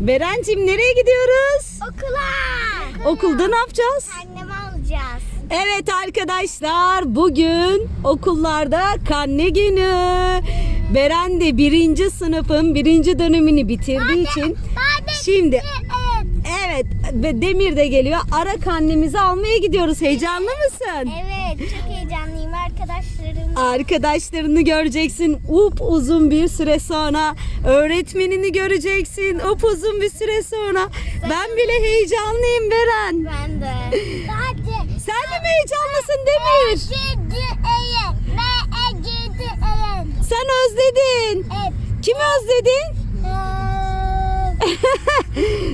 Berencim nereye gidiyoruz? Okula. Okulda ne yapacağız? Annemi alacağız. Evet arkadaşlar bugün okullarda karne günü. Beren de birinci sınıfın birinci dönemini bitirdiği için şimdi Evet. evet ve Demir de geliyor. Ara karnemizi almaya gidiyoruz. Heyecanlı mısın? Evet çok heyecanlıyım arkadaşlarım. Arkadaşlarını göreceksin up uzun bir süre sonra. Öğretmenini göreceksin up uzun bir süre sonra. Ben bile heyecanlıyım Beren. Ben de. Hadi. Sen de mi heyecanlısın Demir? Eğen. Sen özledin. Evet. Kimi özledin? Ee,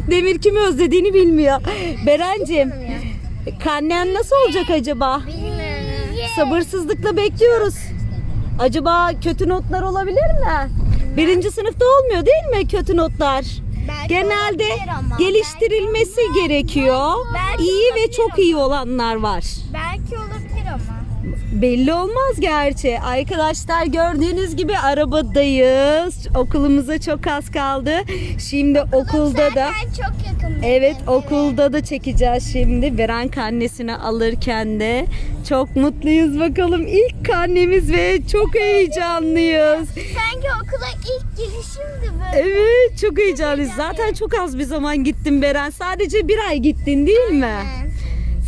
Demir kimi özlediğini bilmiyor. Berencim karnen nasıl olacak acaba? Bilmiyorum. Sabırsızlıkla bekliyoruz. Acaba kötü notlar olabilir mi? Birinci sınıfta olmuyor değil mi kötü notlar? Belki Genelde geliştirilmesi gerekiyor. İyi ve çok iyi olanlar var. Belki. Belli olmaz gerçi. Arkadaşlar gördüğünüz gibi arabadayız. Okulumuza çok az kaldı. Şimdi okulda da çok yakın. Evet okulda da çekeceğiz şimdi. Beren karnesini alırken çok mutluyuz bakalım. İlk karnemiz ve çok heyecanlıyız. Sanki okula ilk girişimdi böyle. Evet çok heyecanlıyız. Zaten çok az bir zaman gittin Beren. Sadece bir ay gittin değil mi? Evet.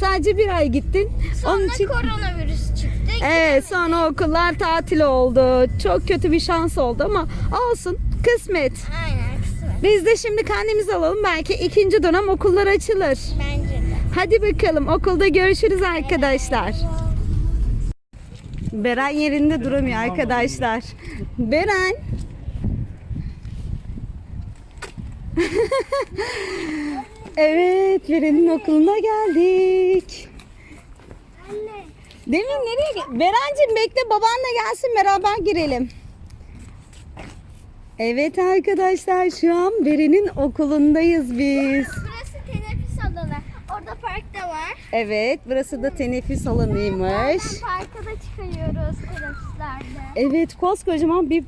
Sadece bir ay gittin. Sonra Onun için koronavirüs çıktı. Evet sonra okullar tatil oldu. Çok kötü bir şans oldu ama olsun kısmet. Aynen kısmet. Biz de şimdi karnemizi alalım. Belki ikinci dönem okullar açılır. Bence de. Hadi bakalım okulda görüşürüz arkadaşlar. Beren yerinde duramıyor arkadaşlar. Beren. evet Beren'in okuluna geldik. Anne. Demin nereye? Berencim bekle baban da gelsin beraber girelim. Evet arkadaşlar şu an Beren'in okulundayız biz. Burası teneffüs alanı. Orada park da var. Evet burası da teneffüs alanıymış. Parka da çıkıyoruz teneffüslerde. Evet koskocaman bir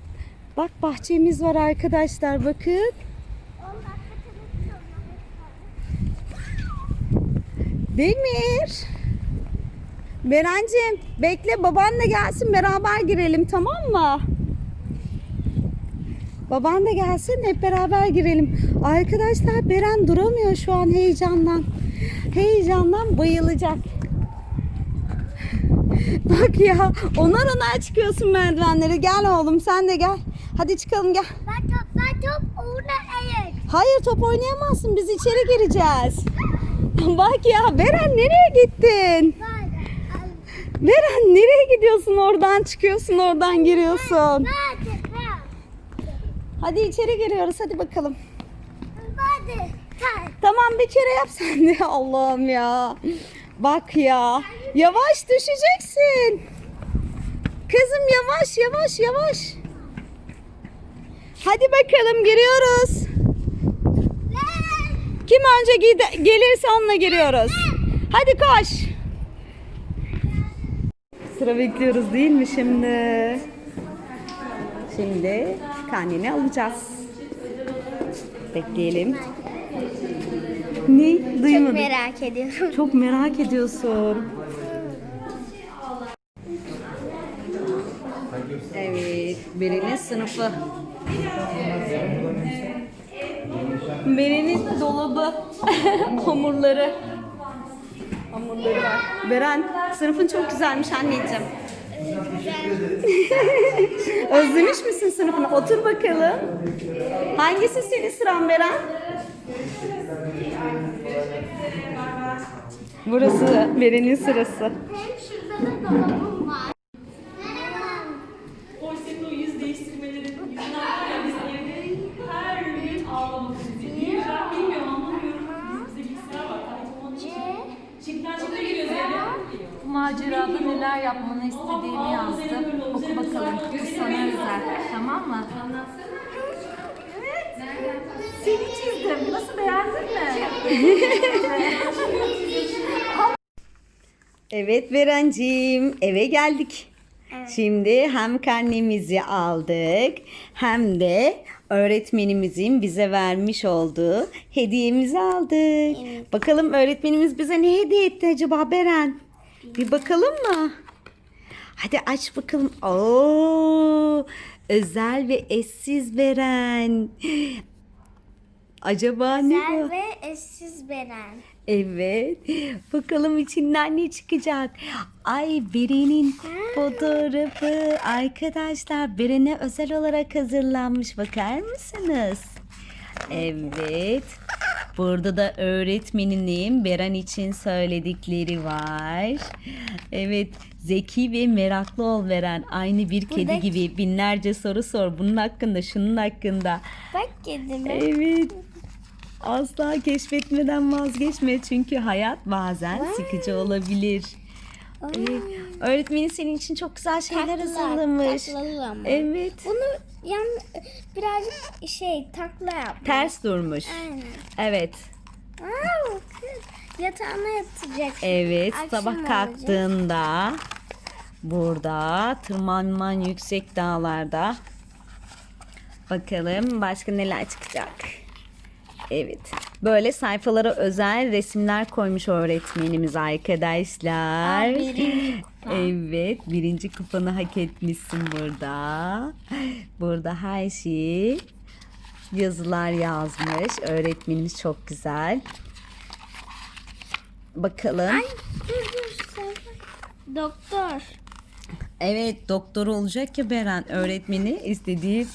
bak bahçemiz var arkadaşlar bakın. 10 dakika teneffüs alanı. Demir. Berencim bekle baban da gelsin beraber girelim tamam mı? Baban da gelsin hep beraber girelim. Arkadaşlar Beren duramıyor şu an heyecandan. Heyecandan bayılacak. Bak ya onar onar çıkıyorsun merdivenlere. Gel oğlum sen de gel. Hadi çıkalım gel. Ben top, ben top eğer. Hayır top oynayamazsın. Biz içeri gireceğiz. Bak ya Beren nereye gittin? Beren nereye gidiyorsun? Oradan çıkıyorsun, oradan giriyorsun. Hadi içeri giriyoruz. Hadi bakalım. Tamam bir kere yap sen de. Allah'ım ya. Bak ya. Yavaş düşeceksin. Kızım yavaş yavaş yavaş. Hadi bakalım giriyoruz. Kim önce gide- gelirse onunla giriyoruz. Hadi koş. Sıra bekliyoruz değil mi şimdi? Şimdi karneni alacağız. Bekleyelim. Ne? Duymadım. Merak ediyorum. Çok merak ediyorsun. Evet, Beren'in sınıfı. Beren'in dolabı, hamurları. Hamurları var. Beren, sınıfın çok güzelmiş anneciğim. Özlemiş misin sınıfını? Otur bakalım. Hangisi senin sıran Beren? Burası Beren'in sırası. Hem şurada da macerada neler yapmanı istediğimi yazdım. Oku bakalım. Bu sana özel. Tamam mı? Seni çizdim. Nasıl beğendin mi? Evet Berenciğim eve geldik. Şimdi hem karnemizi aldık hem de öğretmenimizin bize vermiş olduğu hediyemizi aldık. Bakalım öğretmenimiz bize ne hediye etti acaba Beren? Bir bakalım mı? Hadi aç bakalım. Oo, özel ve eşsiz Beren. Acaba ne bu? Güzel ve eşsiz Beren. Evet. Bakalım içinden ne çıkacak. Ay Beren'in fotoğrafı. Arkadaşlar Beren'e özel olarak hazırlanmış. Bakar mısınız? Evet. Burada da öğretmeninin Beren için söyledikleri var. Evet. Zeki ve meraklı ol Beren. Aynı bir kedi Buradaki- gibi binlerce soru sor. Bunun hakkında, şunun hakkında. Bak kedime. Evet. Asla keşfetmeden vazgeçme çünkü hayat bazen sıkıcı olabilir. Öğretmenin senin için çok güzel şeyler Taklalar, hazırlamış. taklalı ama. Evet. Bunu yan birazcık şey takla yap. Ters durmuş. Aynen. Evet. Aa, kız yatağına yatacak. Evet. Akşam Sabah olacak. kalktığında burada tırmanman yüksek dağlarda. Bakalım başka neler çıkacak. Evet. Böyle sayfalara özel resimler koymuş öğretmenimiz arkadaşlar. Aa, birinci Evet. Birinci kupanı hak etmişsin burada. Burada her şeyi yazılar yazmış. Öğretmenimiz çok güzel. Bakalım. Ay dur dur. Doktor. Evet doktor olacak ya Beren öğretmeni istediği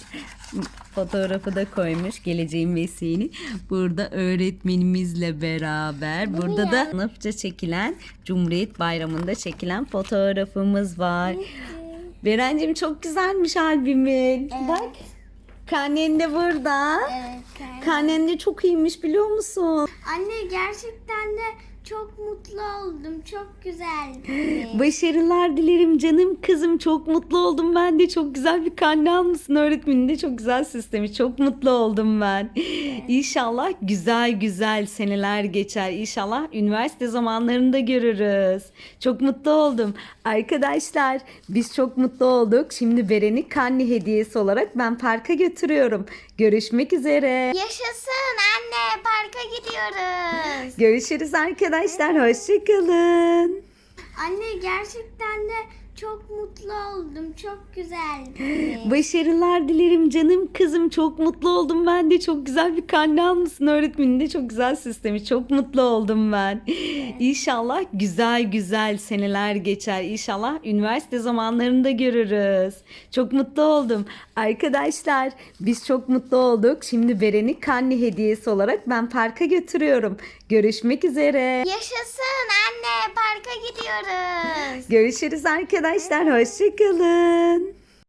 fotoğrafı da koymuş geleceğin mesleğini. Burada öğretmenimizle beraber burada da sınıfça çekilen Cumhuriyet Bayramı'nda çekilen fotoğrafımız var. Berencim çok güzelmiş albümün. Bak karnen de burada. Evet. Karnen de çok iyiymiş biliyor musun? Anne gerçekten de çok mutlu oldum. Çok güzeldi. Başarılar dilerim canım kızım. Çok mutlu oldum ben de. Çok güzel bir karne almışsın. Öğretmenin de çok güzel sistemi. Çok mutlu oldum ben. İnşallah güzel güzel seneler geçer. İnşallah üniversite zamanlarında görürüz. Çok mutlu oldum. Arkadaşlar biz çok mutlu olduk. Şimdi Beren'i karne hediyesi olarak ben parka götürüyorum. Görüşmek üzere. Yaşasın anne parka gidiyoruz. Görüşürüz arkadaşlar. Hoşçakalın. Anne gerçekten de çok mutlu oldum. Çok güzeldi. Başarılar dilerim canım kızım. Çok mutlu oldum ben de. Çok güzel bir karne almışsın. Öğretmenin de çok güzel sistemi. Çok mutlu oldum ben. İnşallah güzel güzel seneler geçer. İnşallah üniversite zamanlarında görürüz. Çok mutlu oldum. Arkadaşlar biz çok mutlu olduk. Şimdi Beren'i karne hediyesi olarak ben parka götürüyorum. Görüşmek üzere. Yaşasın anne parka gidiyoruz. Görüşürüz arkadaşlar. Hoşçakalın.